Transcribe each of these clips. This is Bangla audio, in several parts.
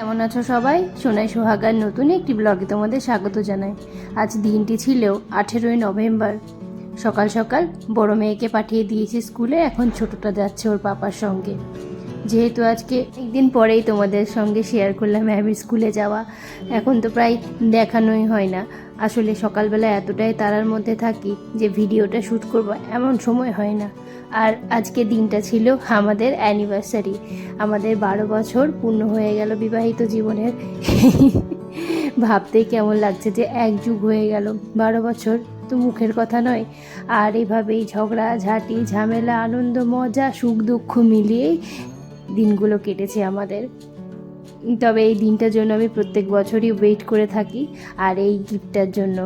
আছো সবাই? সোনাই সোহাগার নতুন একটি ব্লগে তোমাদের স্বাগত জানাই। আজ দিনটি ছিল আঠেরোই নভেম্বর। সকাল সকাল বড় মেয়েকে পাঠিয়ে দিয়েছি স্কুলে, এখন ছোটটা যাচ্ছে ওর পাপার সঙ্গে। যেহেতু আজকে একদিন পরেই তোমাদের সঙ্গে শেয়ার করলাম, আমি স্কুলে যাওয়া। এখন তো প্রায় দেখানোই হয় না। আসলে সকালবেলা এতটাই তারার মধ্যে থাকি যে ভিডিওটা শ্যুট করব এমন সময় হয় না। আর আজকে দিনটা ছিল আমাদের অ্যানিভার্সারি আমাদের বারো বছর পূর্ণ হয়ে গেল বিবাহিত জীবনের। ভাবতেই কেমন লাগছে যে এক যুগ হয়ে গেল। বারো বছর তো মুখের কথা নয়। আর এভাবেই ঝগড়া, ঝাঁটি, ঝামেলা, আনন্দ, মজা, সুখ, দুঃখ মিলিয়েই দিনগুলো কেটেছে আমাদের। তবে এই দিনটার জন্য আমি প্রত্যেক বছরই ওয়েট করে থাকি আর এই গিফটটার জন্য।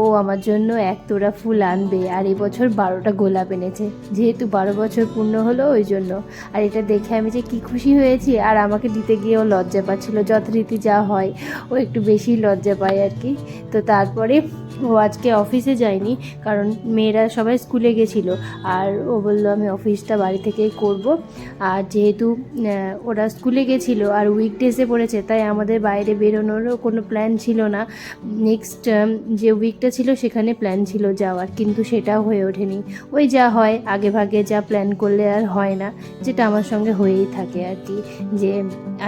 ও আমার জন্য এক তোড়া ফুল আনবে আর এই বছর বারোটা গোলাপ এনেছে। যেহেতু বারো বছর পূর্ণ হলো ওই জন্য। আর এটা দেখে আমি যে কি খুশি হয়েছি, আর আমাকে দিতে গিয়েও লজ্জা পাচ্ছিল, যথারীতি যা হয়, ও একটু বেশি লজ্জা পায় আর কি। তো তারপরে ও আজকে অফিসে যায়নি, কারণ মেয়েরা সবাই স্কুলে গেছিল, আর ও বলল আমি অফিসটা বাড়ি থেকেই করব। আর যেহেতু ওরা স্কুলে গেছিল আর উইকডেজে পড়েছে, তাই আমাদের বাইরে বেরোনোরও কোনো প্ল্যান ছিল না। নেক্সট যে উইকটা ছিল, সেখানে প্ল্যান ছিল যাওয়ার, কিন্তু সেটাও হয়ে ওঠেনি। ওই যা হয়, আগে ভাগে যা প্ল্যান করলে আর হয় না, যেটা আমার সঙ্গে হয়েই থাকে আর কি, যে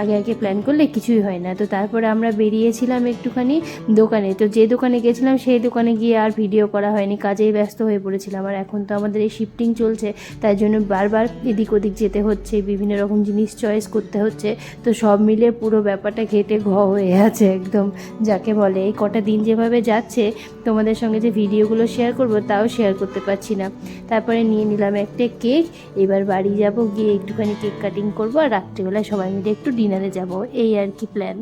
আগে আগে প্ল্যান করলে কিছুই হয় না। তো তারপরে আমরা বেরিয়েছিলাম একটুখানি দোকানে। তো যে দোকানে গেছিলাম, সেই দোকানে গিয়ে আর ভিডিও করা হয়নি, কাজেই ব্যস্ত হয়ে পড়েছিলাম। আর এখন তো আমাদের এই শিফটিং চলছে, তাই জন্য বারবার এদিক ওদিক যেতে হচ্ছে, বিভিন্ন রকম জিনিস চয়েস করতে হচ্ছে। তো সব মিলে পুরো ব্যাপারটা ঘেটে ঘ হয়ে আছে একদম, যাকে বলে। এই কটা দিন যেভাবে যাচ্ছে তোমাদের সঙ্গে যে ভিডিওগুলো শেয়ার করব, তাও শেয়ার করতে পারছি না। তারপরে নিয়ে নিলাম একটা কেক এবার বাড়ি যাব, গিয়ে একটুখানি কেক কাটিং করব, আর রাত্রিবেলায় সবাই মিলে একটু ডিনারে যাব। এই আর কি প্ল্যান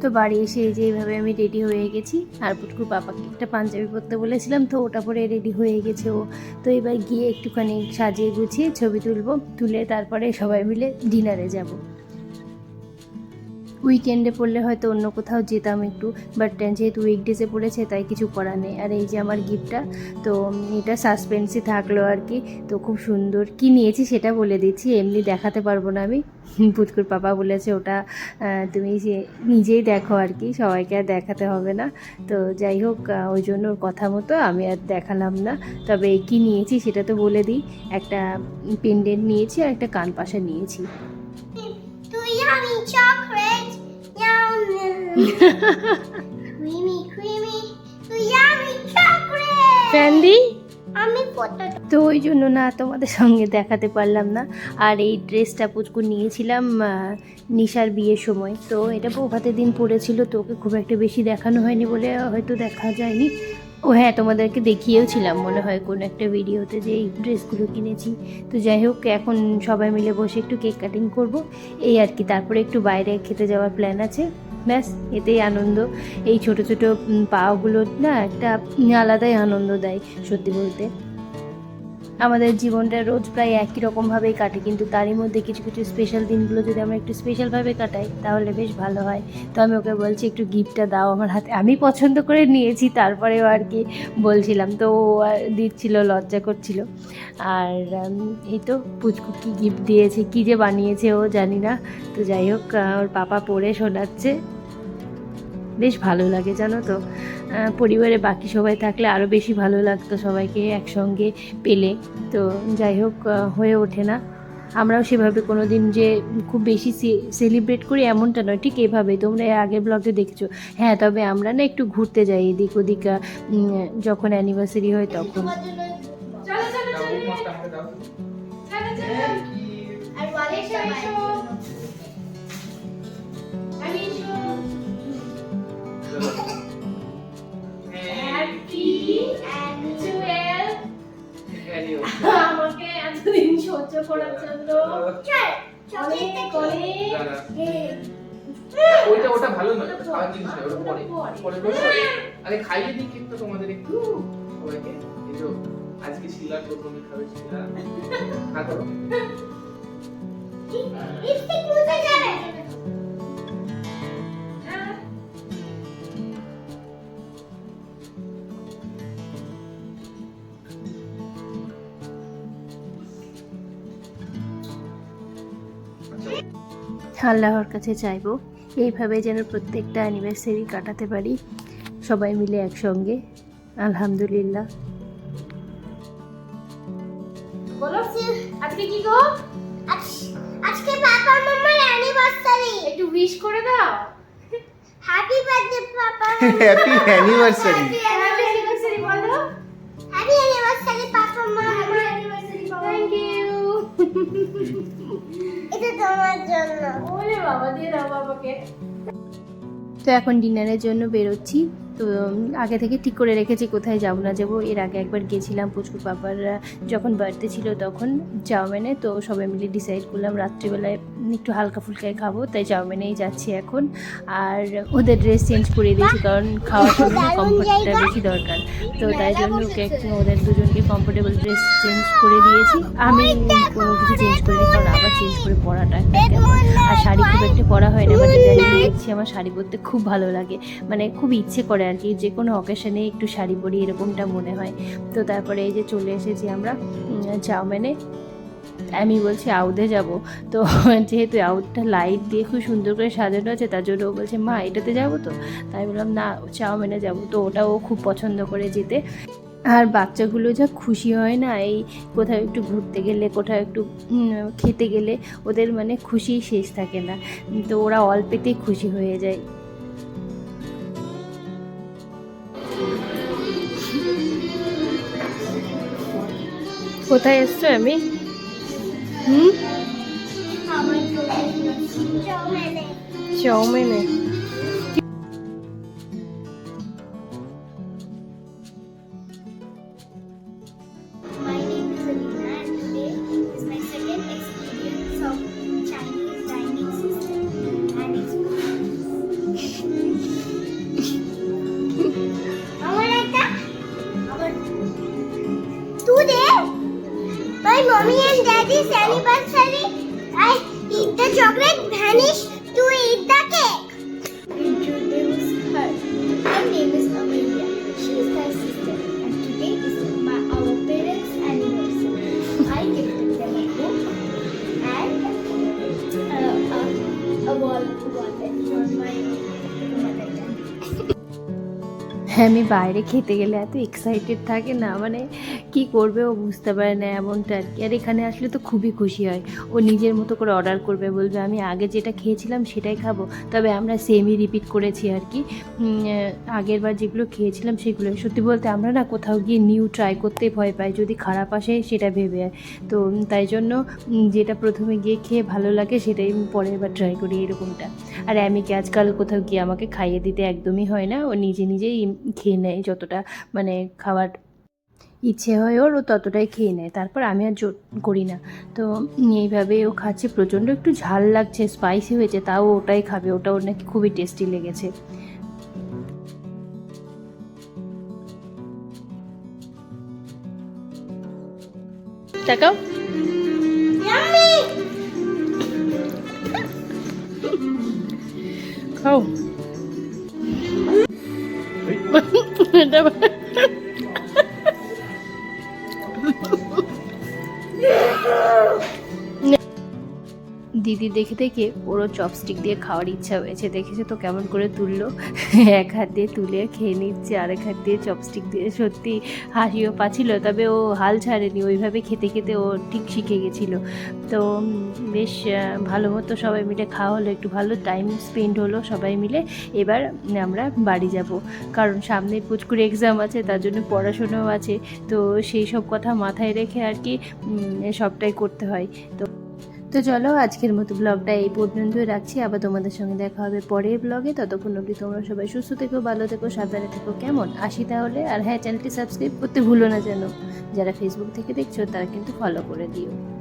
তো বাড়ি এসে এই যে এইভাবে আমি রেডি হয়ে গেছি। আর পুটকুর পাপাকে একটা পাঞ্জাবি পরতে বলেছিলাম, তো ওটা পরে রেডি হয়ে গেছে ও। তো এবার গিয়ে একটুখানি সাজিয়ে গুছিয়ে ছবি তুলবো, তুলে তারপরে সবাই মিলে ডিনারে যাব। উইকেন্ডে পড়লে হয়তো অন্য কোথাও যেতাম একটু বাট যেহেতু উইকডেজে পড়েছে তাই কিছু করার নেই। আর এই যে আমার গিফটটা তো এটা সাসপেন্সই থাকল আর কি। তো খুব সুন্দর। কি নিয়েছি সেটা বলে দিচ্ছি, এমনি দেখাতে পারব না আমি। পুচকুর পাপা বলেছে ওটা তুমি যে নিজেই দেখো আর কি, সবাইকে আর দেখাতে হবে না। তো যাই হোক ওই জন্য ওর কথা মতো আমি আর দেখালাম না। তবে কি নিয়েছি সেটা তো বলে দিই। একটা পেন্ডেন্ট নিয়েছি আর একটা কান পাশা নিয়েছি। Creamy, creamy. Yummy chocolate. ফ্যান্ডি আমি তো ওই জন্য না তোমাদের সঙ্গে দেখাতে পারলাম না। আর এই ড্রেসটা পুচকু নিয়েছিলাম নিশার বিয়ের সময়। তো এটা বৌভাতের দিন পরেছিল তো ওকে খুব একটা বেশি দেখানো হয়নি বলে হয়তো দেখা যায়নি। ও হ্যাঁ তোমাদেরকে দেখিয়েও ছিলাম মনে হয় কোনো একটা ভিডিওতে যে এই ড্রেসগুলো কিনেছি। তো যাই হোক এখন সবাই মিলে বসে একটু কেক কাটিং করব। এই আর কি তারপরে একটু বাইরে খেতে যাওয়ার প্ল্যান আছে। ব্যাস এতেই আনন্দ। এই ছোট ছোট পাওয়াগুলো না একটা আলাদাই আনন্দ দেয় সত্যি বলতে। আমাদের জীবনটা রোজ প্রায় একই রকমভাবেই কাটে, কিন্তু তারই মধ্যে কিছু কিছু স্পেশাল দিনগুলো যদি আমরা একটু স্পেশালভাবে কাটাই, তাহলে বেশ ভালো হয়। তো আমি ওকে বলছি, একটু গিফটটা দাও আমার হাতে। আমি পছন্দ করে নিয়েছি, তারপরেও আর কি বলছিলাম। তো ও দিচ্ছিল, লজ্জা করছিল। আর এই তো পুচকু কী গিফট দিয়েছে, কী যে বানিয়েছে ও জানি না। তো যাই হোক ওর পাপা পড়ে শোনাচ্ছে। বেশ ভালো লাগে, জানো তো? পরিবারে বাকি সবাই থাকলে আরও বেশি ভালো লাগতো সবাইকে একসঙ্গে পেলে। তো যাই হোক হয়ে ওঠে না। আমরাও সেভাবে কোনো দিন যে খুব বেশি সেলিব্রেট করি এমনটা নয়, ঠিক এভাবে। তোমরা আগের ব্লগে দেখেছ। হ্যাঁ তবে আমরা না একটু ঘুরতে যাই এদিক ওদিক যখন অ্যানিভার্সারি হয় তখন। জন্য ওইটা, ওটা ভালো নয় খাওয়ার জিনিস নয়, ওটা পরে পরে আরে খাইয়ে দিই কিন্তু তোমাদের একটু। সবাইকে, এই যে আজকে শিলার প্রথমে খাবে শিলা। খা করো। লিপস্টিক যাবে। আল্লাহর কাছে চাইব। এইভাবে যেন প্রত্যেকটা অ্যানিভার্সারি কাটাতে পারি। সবাই মিলে একসঙ্গে। আলহামদুলিল্লাহ। বলো আজকে কি গো? আজকে পাপা মামার অ্যানিভার্সারি একটু উইশ করে দাও। Happy birthday papa happy anniversary happy anniversary বলো। Happy anniversary papa mama. Thank you তোমার জন্য। ওলে বাবা দিয়ে দাও বাবাকে। তো এখন ডিনারের জন্য বেরোচ্ছি। তো আগে থেকে ঠিক করে রেখেছি কোথায় যাব না যাব। এর আগে একবার গেছিলাম পুচকুর পাপার যখন বার্থডে ছিল তখন চাউমিনে। তো সবাই মিলে ডিসাইড করলাম রাত্রিবেলায় একটু হালকা ফুলকায় খাব তাই চাউমিনেই যাচ্ছি এখন। আর ওদের ড্রেস চেঞ্জ করে দিয়েছি কারণ খাওয়ার দারুণ কমফোর্টটা বেশি দরকার। তো তাই জন্য ওকে একটু ওদের দুজনকে কমফোর্টেবল ড্রেস চেঞ্জ করে দিয়েছি। আমি কোনো কিছু চেঞ্জ করিনি কারণ আবার চেঞ্জ করে পরাটা একটা কেমন। আর শাড়ি খুব একটা পরা হয় না বাট ইদানিং দেখছি আমার শাড়ি পরতে খুব ভালো লাগে। মানে খুব ইচ্ছে করে আর কি যে কোনো অকেশনে একটু শাড়ি পরি এরকমটা মনে হয়। তো তারপরে এই যে চলে এসেছি আমরা উম, চাউমিনে। আমি বলছি আউদে যাব। তো যেহেতু আউটটা লাইট দিয়ে খুব সুন্দর করে সাজানো আছে তার জন্য ও বলছে মা এটাতে যাব তো? তাই বললাম না চাউমিনে যাব। তো ওটা ও খুব পছন্দ করে যেতে। আর বাচ্চাগুলো যা খুশি হয় না এই কোথাও একটু ঘুরতে গেলে কোথাও একটু খেতে গেলে ওদের মানে খুশি শেষ থাকে না। তো ওরা অল্পেতেই খুশি হয়ে যায়। কোথায় এসছো আমি হুম? চাউমিনে। আমি বাইরে খেতে গেলে এত এক্সাইটেড থাকে না মানে কি করবে ও বুঝতে পারে না এমনটা আর কি। আর এখানে আসলে তো খুবই খুশি হয়। ও নিজের মতো করে অর্ডার করবে, বলবে আমি আগে যেটা খেয়েছিলাম সেটাই খাব। তবে আমরা সেমই রিপিট করেছি আর কি। আগের বার যেগুলো খেয়েছিলাম সেগুলো। সত্যি বলতে আমরা না কোথাও গিয়ে নিউ ট্রাই করতে ভয় পাই, যদি খারাপ আসে সেটা ভেবে তো তাই জন্য যেটা প্রথমে গিয়ে খেয়ে ভালো লাগে সেটাই পরের বার ট্রাই করি এরকমটা। আর অ্যামিকে আজকাল কোথাও গিয়ে আমাকে খাইয়ে দিতে একদমই হয় না? ও নিজে নিজেই খেয়ে নেয় যতটা মানে খাওয়ার ইচ্ছে হয় ওর, ও ততটাই খেয়ে নেয়। তারপর আমি আর জোর করি না। তো এইভাবে ও খাচ্ছে, প্রচণ্ড একটু ঝাল লাগছে স্পাইসি হয়েছে, তাও ওটাই খাবে। ওটা ওর নাকি খুবই টেস্টি লেগেছে। তাকাও। Yummy! খাও দিদি দেখে দেখে ওরও চপস্টিক দিয়ে খাওয়ার ইচ্ছা হয়েছে। দেখেছে তো কেমন করে তুললো। এক হাত দিয়ে তুলে খেয়ে নিচ্ছে, আরেক হাত দিয়ে চপস্টিক দিয়ে। সত্যি হাসিও পাচ্ছিল, তবে ও হাল ছাড়েনি। ওইভাবে খেতে খেতে ও ঠিক শিখে গেছিল। তো বেশ ভালো মতো সবাই মিলে খাওয়া হলো। একটু ভালো টাইম স্পেন্ড হলো সবাই মিলে। এবার আমরা বাড়ি যাব। কারণ সামনে পুচকুর এক্সাম আছে, তার জন্য পড়াশোনাও আছে। তো সেই সব কথা মাথায় রেখে আর কি সবটাই করতে হয়। তো তো চলো, আজকের মতো ব্লগটা এই পর্যন্তই রাখছি। আবার তোমাদের সঙ্গে দেখা হবে পরের ব্লগে। ততক্ষণ অবধি তোমরা সবাই সুস্থ থেকো, ভালো থেকো, সাবধানে থেকো, কেমন? আসি তাহলে। আর হ্যাঁ চ্যানেলটি সাবস্ক্রাইব করতে ভুলো না যেন। যারা ফেসবুক থেকে দেখছ, তারা কিন্তু ফলো করে দিও।